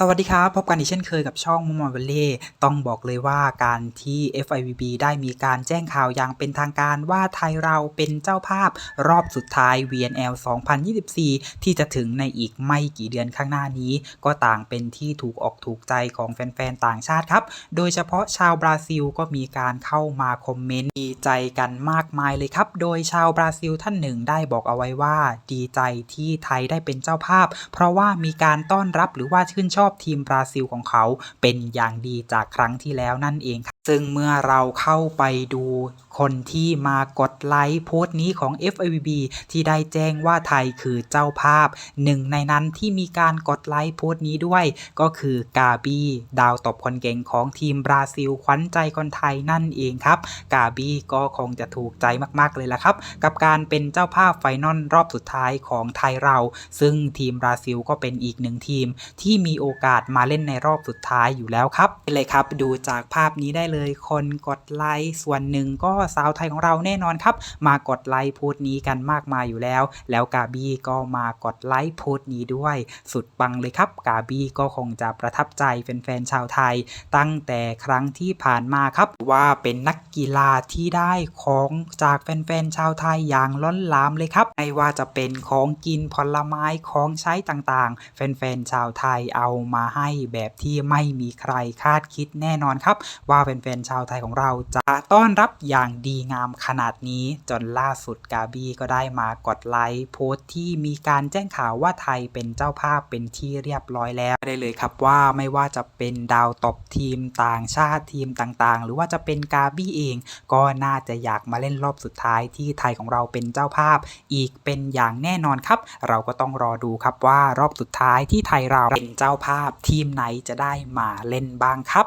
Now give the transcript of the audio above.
สวัสดีครับ พบกันอีกเช่นเคยกับช่องมุมมอนเวลเล่ต้องบอกเลยว่าการที่ FIVB ได้มีการแจ้งข่าวอย่างเป็นทางการว่าไทยเราเป็นเจ้าภาพรอบสุดท้าย VNL 2024 ที่จะถึงในอีกไม่กี่เดือนข้างหน้านี้ ก็ต่างเป็นที่ถูกออกถูกใจของแฟนๆ ต่างชาติครับ โดยเฉพาะชาวบราซิลก็มีการเข้ามาคอมเมนต์ดีใจกันมากมายเลยครับ โดยชาวบราซิลท่านหนึ่งได้บอกเอาไว้ว่า ดีใจที่ไทยได้เป็นเจ้าภาพ เพราะว่ามีการต้อนรับหรือว่าชื่นชอบอบทีมบราซิลของเขาเป็นอย่างดีจากครั้งที่แล้วนั่นเองครับซึ่งเมื่อเราเข้าไปดูคนที่มากดไลค์โพสต์นี้ของ FIVB ที่ได้แจ้งว่าไทยคือเจ้าภาพ หนึ่งในนั้นที่มีการกดไลค์โพสต์นี้ด้วย ก็คือกาบี้ดาวตบคนเก่งของทีมบราซิลขวัญใจคนไทยนั่นเองครับ กาบี้ก็คงจะถูกใจมากๆเลยละครับ กับการเป็นเจ้าภาพไฟนอลรอบสุดท้ายของไทยเรา ซึ่งทีมบราซิลก็เป็นอีกหนึ่งทีมที่มีโอกาสมาเล่นในรอบสุดท้ายอยู่แล้วครับเลยครับ ดูจากภาพนี้ได้เลยคนกดไลค์ส่วนหนึ่งก็สาวไทยของเราแน่นอนครับ มากดไลค์โพสต์นี้กันมากมายอยู่แล้ว แล้วกาบี้ก็มากดไลค์โพสต์นี้ด้วย สุดปังเลยครับ กาบี้ก็คงจะประทับใจแฟนๆชาวไทย ตั้งแต่ครั้งที่ผ่านมาครับ ว่าเป็นนักกีฬาที่ได้ของจากแฟนๆชาวไทยอย่างล้นหลามเลยครับไม่ว่าจะเป็นของกินผลไม้ของใช้ต่างๆ แฟนๆชาวไทยเอามาให้แบบที่ไม่มีใครคาดคิดแน่นอนครับ ว่าแฟนๆชาวไทยของเราจะต้อนรับอย่างดีงามขนาดนี้ จนล่าสุดกาบี้ก็ได้มากดไลค์โพสต์ที่มีการแจ้งข่าวว่าไทยเป็นเจ้าภาพเป็นที่เรียบร้อยแล้วได้เลยครับว่าไม่ว่าจะเป็นดาวตบทีมต่างชาติทีมต่างๆ หรือว่าจะเป็นกาบี้เอง ก็น่าจะอยากมาเล่นรอบสุดท้ายที่ไทยของเราเป็นเจ้าภาพ อีกเป็นอย่างแน่นอนครับ เราก็ต้องรอดูครับว่ารอบสุดท้ายที่ไทยเราเป็นเจ้าภาพาพทีมไหนจะได้มาเล่นบ้างครับ